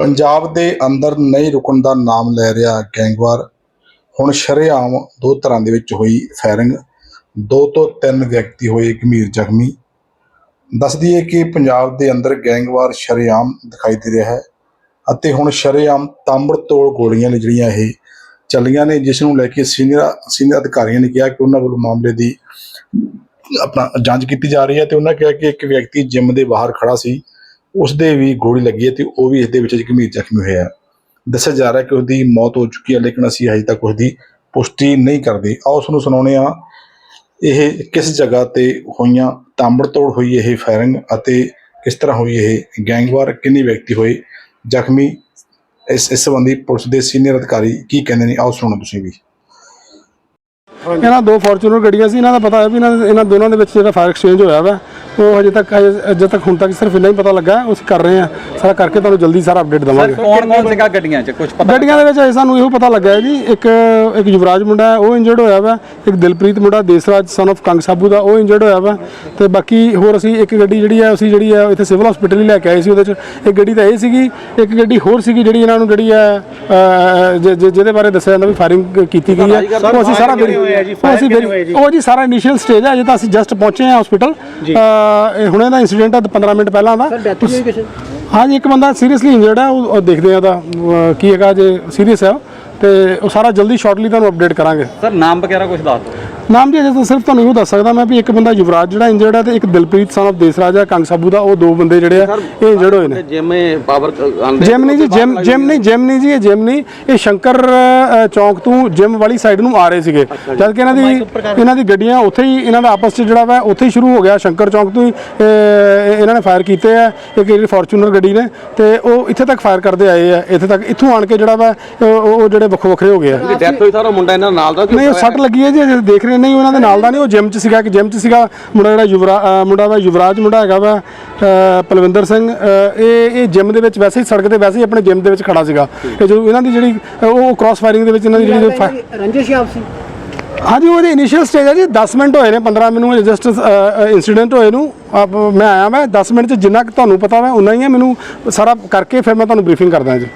ਪੰਜਾਬ ਦੇ ਅੰਦਰ ਨਹੀਂ ਰੁਕਣ ਦਾ ਨਾਮ ਲੈ ਰਿਹਾ ਗੈਂਗਵਾਰ। ਹੁਣ ਸ਼ਰੇਆਮ ਦੋ ਤਰ੍ਹਾਂ ਦੇ ਵਿੱਚ ਹੋਈ ਫਾਇਰਿੰਗ। ਦੋ ਤੋਂ ਤਿੰਨ ਵਿਅਕਤੀ ਹੋਏ ਗੰਭੀਰ ਜ਼ਖਮੀ। ਦੱਸ ਦਈਏ ਕਿ ਪੰਜਾਬ ਦੇ ਅੰਦਰ ਗੈਂਗਵਾਰ ਸ਼ਰੇਆਮ ਦਿਖਾਈ ਦੇ ਰਿਹਾ ਹੈ ਅਤੇ ਹੁਣ ਸ਼ਰੇਆਮ ਤਾਂਬੜਤੋੜ ਗੋਲੀਆਂ ਨੇ ਜਿਹੜੀਆਂ ਇਹ ਚੱਲੀਆਂ ਨੇ, ਜਿਸ ਨੂੰ ਲੈ ਕੇ ਸੀਨੀਅਰ ਸੀਨੀਅਰ ਅਧਿਕਾਰੀਆਂ ਨੇ ਕਿਹਾ ਕਿ ਉਹਨਾਂ ਵੱਲੋਂ ਮਾਮਲੇ ਦੀ ਆਪਣਾ ਜਾਂਚ ਕੀਤੀ ਜਾ ਰਹੀ ਹੈ ਤੇ ਉਹਨਾਂ ਕਿਹਾ ਕਿ ਇੱਕ ਵਿਅਕਤੀ ਜਿਮ ਦੇ ਬਾਹਰ ਖੜਾ ਸੀ। ਉਸ ਦੇ ਵੀ ਗੋਲੀ ਲੱਗੀ ਹੈ ਤੇ ਉਹ ਵੀ ਇਸ ਦੇ ਵਿੱਚ ਗੰਭੀਰ ਜ਼ਖਮੀ ਹੋਇਆ ਹੈ। ਦੱਸਿਆ ਜਾ ਰਿਹਾ ਹੈ ਕਿ ਉਹਦੀ ਮੌਤ ਹੋ ਚੁੱਕੀ ਹੈ, ਲੇਕਿਨ ਅਸੀਂ ਹਜੇ ਤੱਕ ਉਸਦੀ ਪੁਸ਼ਟੀ ਨਹੀਂ ਕਰਦੇ। ਆਓ ਉਸ ਨੂੰ ਸੁਣਾਉਂਦੇ ਹਾਂ। ਇਹ ਕਿਸ ਜਗ੍ਹਾ ਤੇ ਹੋਈਆਂ, ਤਾਂਬੜਤੋੜ ਹੋਈ ਇਹ ਫਾਇਰਿੰਗ ਅਤੇ ਕਿਸ ਤਰ੍ਹਾਂ ਹੋਈ ਇਹ ਗੈਂਗਵਾਰ, ਕਿੰਨੇ ਵਿਅਕਤੀ ਹੋਏ, ਜ਼ਖਮੀ, ਇਸ ਇਸ ਸੰਬੰਧੀ ਪੁਲਿਸ ਦੇ ਸੀਨੀਅਰ ਅਧਿਕਾਰੀ ਕੀ ਕਹਿੰਦੇ ਨੇ? ਆਓ ਸੁਣੋ ਤੁਸੀਂ ਵੀ। ਇਹਨਾਂ ਦੋ ਫੋਰਚੂਨਰ ਗੱਡੀਆਂ ਸੀ, ਇਹਨਾਂ ਦਾ ਪਤਾ ਹੈ ਵੀ ਇਹਨਾਂ ਇਹਨਾਂ ਦੋਨਾਂ ਦੇ ਵਿੱਚ ਜਿਹੜਾ ਫਾਇਰ ਐਕਸਚੇਂਜ ਹੋਇਆ ਵਾ। ਉਹ ਹਜੇ ਤੱਕ ਅਜੇ ਤੱਕ ਹੁਣ ਤੱਕ ਸਿਰਫ ਇੰਨਾ ਹੀ ਪਤਾ ਲੱਗਾ। ਅਸੀਂ ਕਰ ਰਹੇ ਹਾਂ। ਸਾਰਾ ਕਰਕੇ ਤੁਹਾਨੂੰ ਜਲਦੀ ਸਾਰਾ ਅਪਡੇਟ ਦਵਾਂਗੇ। ਕੌਣ ਕੌਣ ਸੀਗਾ ਗੱਡੀਆਂ 'ਚ? ਕੁਝ ਪਤਾ ਗੱਡੀਆਂ ਦੇ ਵਿੱਚ ਅਜੇ ਸਾਨੂੰ ਇਹੋ ਪਤਾ ਲੱਗਾ ਹੈ ਜੀ ਇੱਕ ਇੱਕ ਯੁਵਰਾਜ ਮੁੰਡਾ ਉਹ ਇੰਜਰਡ ਹੋਇਆ ਵਾ ਇੱਕ ਦਿਲਪ੍ਰੀਤ ਮੁੰਡਾ ਦੇਸਰਾਜ ਸਨ of ਕੰਗ ਸਾਬੂ ਦਾ ਉਹ ਇੰਜਰਡ ਹੋਇਆ ਵਾ। ਤੇ ਬਾਕੀ ਹੋਰ ਅਸੀਂ ਇੱਕ ਗੱਡੀ ਜਿਹੜੀ ਹੈ ਅਸੀਂ ਜਿਹੜੀ ਹੈ ਇੱਥੇ ਸਿਵਲ ਹਸਪੀਟਲ ਹੀ ਲੈ ਕੇ ਆਏ ਸੀ ਉਹਦੇ ਚ। ਇੱਕ ਗੱਡੀ ਤਾਂ ਇਹ ਸੀਗੀ ਇੱਕ ਗੱਡੀ ਹੋਰ ਸੀਗੀ ਜਿਹੜੀ ਇਹਨਾਂ ਨੂੰ ਜਿਹੜੀ ਹੈ ਜਿਹਦੇ ਬਾਰੇ ਦੱਸਿਆ ਜਾਂਦਾ ਵੀ ਫਾਇਰਿੰਗ ਕੀਤੀ ਗਈ ਹੈ। ਉਹ ਅਸੀਂ ਸਾਰਾ ਉਹ ਅਸੀਂ ਵੈਰੀ- ਉਹ ਜੀ ਸਾਰਾ ਇਨੀਸ਼ੀਅਲ ਸਟੇਜ ਹੈ ਅਜੇ ਤਾਂ ਅਸੀਂ ਜਸਟ ਪਹੁੰਚੇ ਹਾਂ ਹਸਪੀਟਲ ਇਹ ਹੁਣੇ ਦਾ ਇਨਸੀਡੈਂਟ ਹੈ 15 ਮਿੰਟ ਪਹਿਲਾਂ ਦਾ। ਹਾਂ ਜੀ ਇੱਕ ਬੰਦਾ ਸੀਰੀਅਸਲੀ ਇੰਜਰਡ ਹੈ ਉਹ ਉਹ ਦੇਖਦੇ ਆ ਅਹ, ਕੀ ਹੈਗਾ ਜੇ ਸੀਰੀਅਸ ਉਹ, ਤੇ ਉਹ ਸਾਰਾ ਜਲਦੀ ਸ਼ਾਰਟਲੀ ਤੁਹਾਨੂੰ ਅਪਡੇਟ ਕਰਾਂਗੇ। ਸਰ ਨਾਮ ਵਗੈਰਾ ਕੁਝ ਦੱਸ ਦਿਓ। ਨਾਮ ਜੀ ਅਜੇ ਤਾਂ ਸਿਰਫ ਤੁਹਾਨੂੰ ਇਹੋ ਦੱਸ ਸਕਦਾ ਮੈਂ ਵੀ ਇੱਕ ਬੰਦਾ ਯੁਵਰਾਜ ਜਿਹੜਾ ਇੰਜਰਡ ਹੈ ਤੇ ਇੱਕ ਦਿਲਪ੍ਰੀਤ ਸਨ ਦੇਸਰਾਜ ਹੈ ਕੰਗ ਸਾਬੂ ਦਾ ਉਹ ਦੋ ਬੰਦੇ ਜਿਹੜੇ ਆ ਇਹ ਇੰਜਰਡ ਹੋਏ ਨੇ। ਜਿਮ ਪਾਵਰ ਆਂਦੇ ਜਿਮ ਨਹੀਂ ਜੀ ਜਿਮ ਜਿਮ ਨਹੀਂ ਜਿਮ ਨਹੀਂ ਜੀ ਇਹ ਜਿਮ ਨਹੀਂ ਇਹ ਸ਼ੰਕਰ ਚੌਂਕ ਤੋਂ ਜਿਮ ਵਾਲੀ ਸਾਈਡ ਨੂੰ ਆ ਰਹੇ ਸੀਗੇ। ਜਦ ਕਿ ਇਹਨਾਂ ਦੀ ਇਹਨਾਂ ਦੀ ਗੱਡੀਆਂ ਉੱਥੇ ਹੀ ਇਹਨਾਂ ਦਾ ਆਪਸ 'ਚ ਜਿਹੜਾ ਵਾ ਉੱਥੇ ਹੀ ਸ਼ੁਰੂ ਹੋ ਗਿਆ ਸ਼ੰਕਰ ਚੌਂਕ ਤੋਂ ਹੀ ਇਹਨਾਂ ਨੇ ਫਾਇਰ ਕੀਤੇ ਆ ਇੱਕ ਜਿਹੜੀ ਫੋਰਚੂਨਰ ਗੱਡੀ ਨੇ ਤੇ ਉਹ ਇੱਥੇ ਤੱਕ ਫਾਇਰ ਕਰਦੇ ਆਏ ਆ ਇੱਥੇ ਤੱਕ ਇੱਥੋਂ ਆਣ ਕੇ ਜਿਹੜਾ ਵਾ ਉਹ ਜਿਹੜੇ ਵੱਖੋ ਵੱਖਰੇ ਹੋ ਗਏ ਆ। ਡੈਥ ਹੋਈ ਸਾਰਾ ਮੁੰਡਾ ਇਹਨਾਂ ਨਾਲ ਦਾ ਨਹੀਂ ਉਹ ਸੱਟ ਲੱਗੀ ਹੈ ਜੀ ਦੇਖ ਰਹੇ ਨਹੀਂ ਉਹਨਾਂ ਦੇ ਨਾਲ ਦਾ ਨਹੀਂ ਉਹ ਜਿਮ 'ਚ ਸੀਗਾ ਕਿ ਜਿਮ 'ਚ ਸੀਗਾ ਮੁੰਡਾ ਜਿਹੜਾ ਯੁਵਰਾ ਮੁੰਡਾ ਵਾ ਯੁਵਰਾਜ ਮੁੰਡਾ ਹੈਗਾ ਵਾ ਅ, ਪਲਵਿੰਦਰ ਸਿੰਘ ਇਹ ਇਹ ਜਿਮ ਦੇ ਵਿੱਚ ਵੈਸੇ ਹੀ ਸੜਕ ਤੇ ਵੈਸੇ ਹੀ ਆਪਣੇ ਜਿਮ ਦੇ ਵਿੱਚ ਖੜਾ ਸੀਗਾ। ਤੇ ਜਦੋਂ ਇਹਨਾਂ ਦੀ ਜਿਹੜੀ ਉਹ ਕ੍ਰਾਸ ਫਾਇਰਿੰਗ ਦੇ ਵਿੱਚ ਇਹਨਾਂ ਦੀ ਜਿਹੜੀ ਰੰਜਿਸ਼ ਆਪਸੀ। ਹਾਂਜੀ ਉਹਦੇ ਇਨੀਸ਼ੀਅਲ ਸਟੇਜ ਹੈ ਜੀ 10 ਮਿੰਟ ਹੋਏ ਨੇ 15 ਮੈਨੂੰ ਜਸਟ ਇਨਸੀਡੈਂਟ ਹੋਏ ਨੂੰ। ਆਪ ਮੈਂ ਆਇਆ ਮੈਂ 10 ਮਿੰਟ ਚ ਜਿੰਨਾ ਕੁ ਤੁਹਾਨੂੰ ਪਤਾ ਵਾ ਉਨਾ ਹੀ ਹੈ ਮੈਨੂੰ ਸਾਰਾ ਕਰਕੇ ਫਿਰ ਮੈਂ ਤੁਹਾਨੂੰ ਬਰੀਫਿੰਗ ਕਰਦਾ ਜੀ।